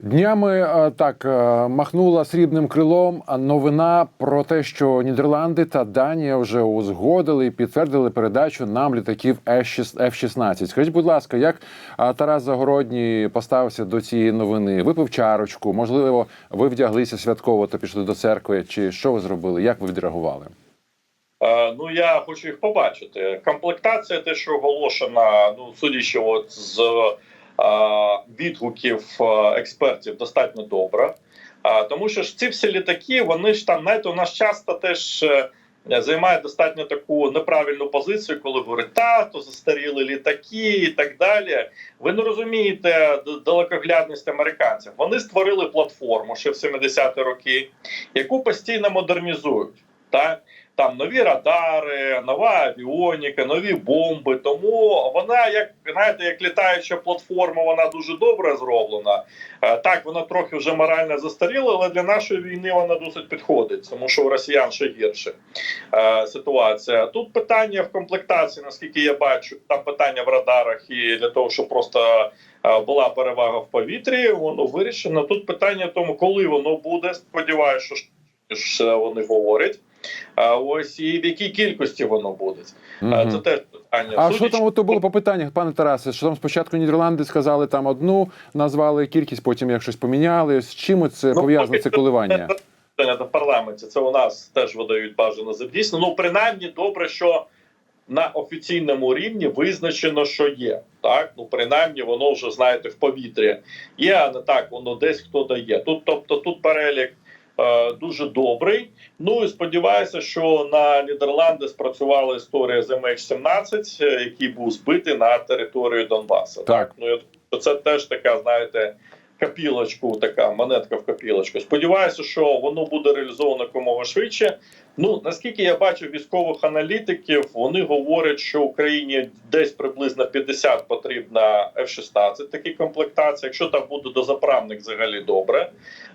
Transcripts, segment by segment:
Днями е, так е, махнула срібним крилом новина про те, що Нідерланди та Данія вже узгодили і підтвердили передачу нам літаків F-16. Скажіть, будь ласка, як Тарас Загородній поставився до цієї новини? Випив чарочку? Можливо, ви вдяглися святково та пішли до церкви? Чи що ви зробили? Як ви відреагували? Е, Ну я хочу їх побачити. Комплектація, те, що оголошена, ну судячи от з відгуків експертів, достатньо добра. Е, тому що ж ці всі літаки, вони ж там, знаєте, у нас часто теж е, займає достатньо таку неправильну позицію, коли говорять, та то застаріли літаки і так далі. Ви не розумієте далекоглядність американців. Вони створили платформу ще в 70-ті роки, яку постійно модернізують. Так? Там нові радари, нова авіоніка, нові бомби. Тому вона, як знаєте, як літаюча платформа, вона дуже добре зроблена. Е, Так, вона трохи вже морально застаріла, але для нашої війни вона досить підходить, тому що у росіян ще гірше е, ситуація. Тут питання в комплектації, наскільки я бачу, там питання в радарах і для того, щоб просто е, була перевага в повітрі, воно вирішено. Тут питання в тому, коли воно буде. Сподіваюся, що вони говорять. А ось і в якій кількості воно буде. Мгм. Це теж питання. А Судячи- що там ото було по питаннях, пане Тарасе? Що там спочатку Нідерланди сказали там одну, назвали кількість, потім як щось поміняли. З чим це Ну, пов'язано поки це коливання? Це в парламенті. Це у нас теж видають бажано за дійсно. Ну принаймні добре, що на офіційному рівні визначено, що є. Так, ну принаймні, воно вже знаєте в повітрі. Є, а не так, воно десь хто дає. Тут, тобто, тут перелік дуже добрий. Ну і сподіваюся, що на Нідерланди спрацювала історія з MH17, е, який був збитий на територію Донбасу. Так. ну я це теж така, знаєте. Копілочку, така монетка в копілочку. Сподіваюся, що воно буде реалізовано якомога швидше. Ну наскільки я бачу військових аналітиків, вони говорять, що Україні десь приблизно 50 потрібна F-16 такі комплектації. Якщо там буде дозаправник, взагалі добре.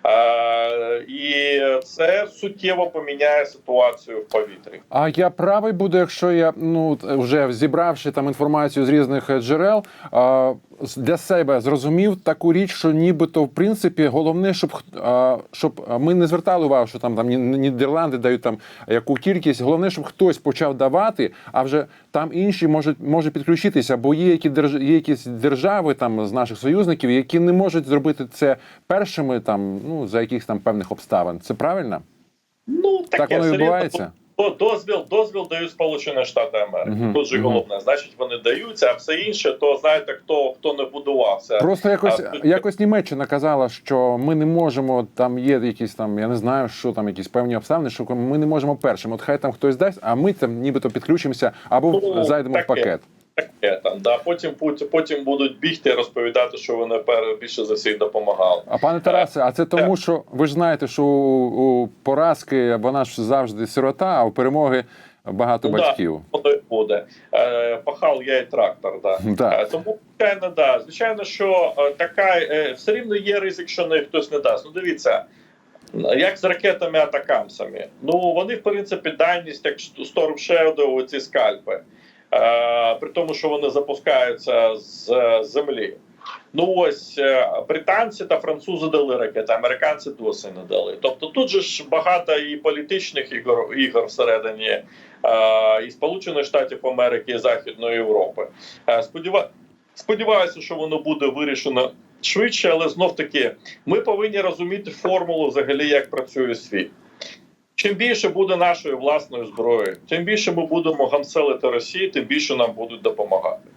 Е, і це суттєво поміняє ситуацію в повітрі. А я правий буду, якщо я ну вже зібравши там інформацію з різних джерел, а, для себе зрозумів таку річ, що нібито в принципі головне, щоб щоб ми не звертали увагу, що там там Нідерланди дають там яку кількість. Головне, щоб хтось почав давати, а вже там інші можуть може підключитися, бо є які держ... є якісь держави там з наших союзників, які не можуть зробити це першими там ну за якихось там певних обставин. Це правильно? Ну таке, Так воно відбувається. До- Дозвіл, дозвіл дають Сполучені Штати Америки. Угу, Тут же угу. головне, значить, вони даються, а все інше, то знаєте, хто хто не будувався. Просто якось А, якось Німеччина казала, що ми не можемо. Там є якісь там, я не знаю, що там якісь певні обставини, що ми не можемо першим. От хай там хтось дасть, а ми там нібито підключимося або Ну, зайдемо таке. в пакет. Таке там. Да, потім, потім, будуть бігти і розповідати, що вони більше за всіх допомагали. А пане Тарасе, а це тому, що ви ж знаєте, що у, у поразки вона ж завжди сирота, а у перемоги багато Ну, да. батьків. І буде. Е, пахал я і трактор. Да. Да. Е, тому, звичайно, да. Звичайно, що е, така е, все рівно є ризик, що не хтось не дасть. Ну, дивіться. Як з ракетами атакамсами? Ну вони, в принципі, дальність, як Storm Shadow, ці скальпи. Е, при тому, що вони запускаються з землі. Ну ось е, британці та французи дали ракети, американці досі не дали. Тобто тут же ж багато і політичних ігор ігор всередині е, і Сполучених Штатів Америки, і Західної Європи. Е, сподіва... Сподіваюся, що воно буде вирішено швидше, але знов таки ми повинні розуміти формулу взагалі, як працює світ. Чим більше буде нашої власної зброї, тим більше ми будемо гамселити Росію, тим більше нам будуть допомагати.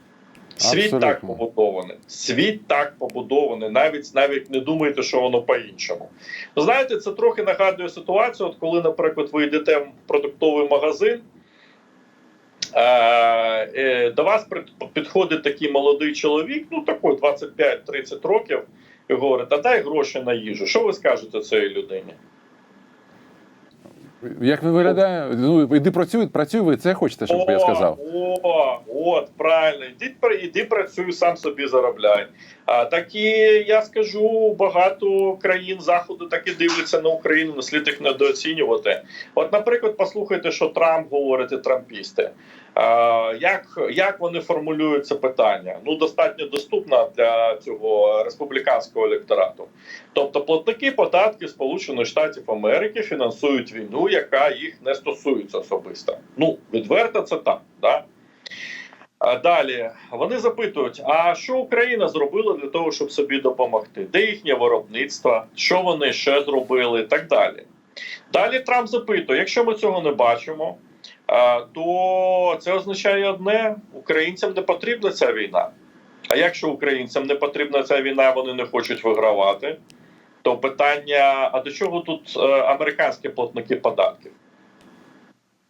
Світ Абсолютно. так побудований. Світ так побудований. Навіть навіть не думайте, що воно по-іншому. Знаєте, це трохи нагадує ситуацію, от коли, наприклад, ви йдете в продуктовий магазин. Е, е, до вас підходить такий молодий чоловік, ну такий 25-30 років, і говорить: а дай гроші на їжу. Що ви скажете цій людині? Як він виглядає? Ну іди працюй, працюй, ви це хочете, щоб я сказав. О, от правильно. Іди, іди працюй, сам собі заробляй. А так і я скажу, багато країн заходу так і дивляться на Україну, не слід їх недооцінювати. От, наприклад, послухайте, що Трамп говорить і трампісти. А, як, як вони формулюють це питання? Ну достатньо доступно для цього республіканського електорату. Тобто платники податків Сполучених Штатів Америки фінансують війну, яка їх не стосується особисто. Ну відверто це так. Да? А далі вони запитують: а що Україна зробила для того, щоб собі допомогти? Де їхнє виробництво? Що вони ще зробили, і так далі. Далі Трамп запитує: якщо ми цього не бачимо, то це означає одне: українцям не потрібна ця війна. А якщо українцям не потрібна ця війна, вони не хочуть вигравати, то питання: а до чого тут е, американські платники податків?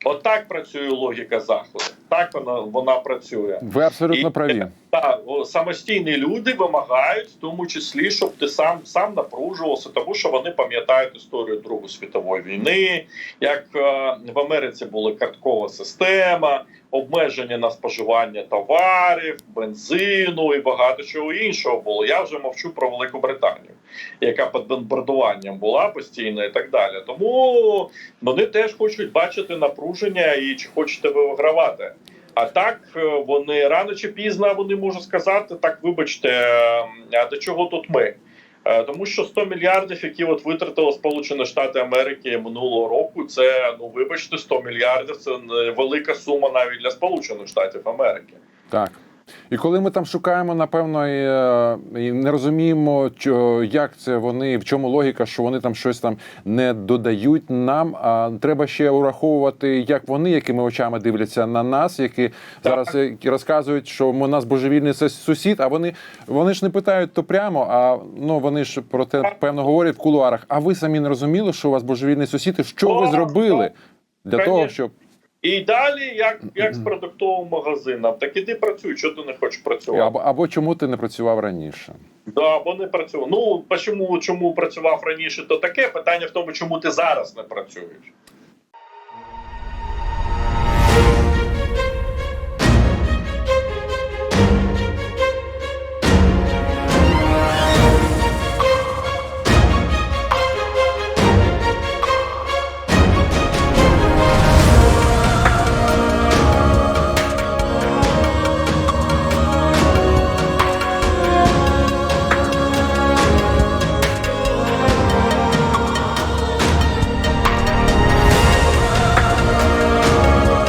Отак працює логіка заходу. Так вона вона працює. Ви абсолютно І- праві. Так, самостійні люди вимагають, в тому числі, щоб ти сам сам напружувався, тому що вони пам'ятають історію Другої світової війни, як е, в Америці була карткова система, обмеження на споживання товарів, бензину і багато чого іншого було. Я вже мовчу про Велику Британію, яка під бомбардуванням була постійно і так далі. Тому вони теж хочуть бачити напруження і чи хочете ви вигравати. А так е, вони рано чи пізно вони можуть сказати так, вибачте, а до чого тут ми? Е, Тому що 100 мільярдів, які от витратили Сполучені Штати Америки минулого року, це ну вибачте, 100 мільярдів це велика сума навіть для Сполучених Штатів Америки. Так. І коли ми там шукаємо, напевно, і, е, і не розуміємо, чо- як це вони, в чому логіка, що вони там щось там не додають нам. А треба ще ураховувати, як вони, якими очами дивляться на нас, які зараз е, розказують, що у нас божевільний сусід. А вони вони ж не питають то прямо, а ну вони ж про те певно говорять в кулуарах. А ви самі не розуміли, що у вас божевільний сусід, і що ви зробили для того, щоб І далі, як, як з продуктовим магазином, так іди працюй, що ти не хочеш працювати. або, або чому ти не працював раніше? Да, або не працював. Ну чому, чому працював раніше, то таке питання в тому, чому ти зараз не працюєш.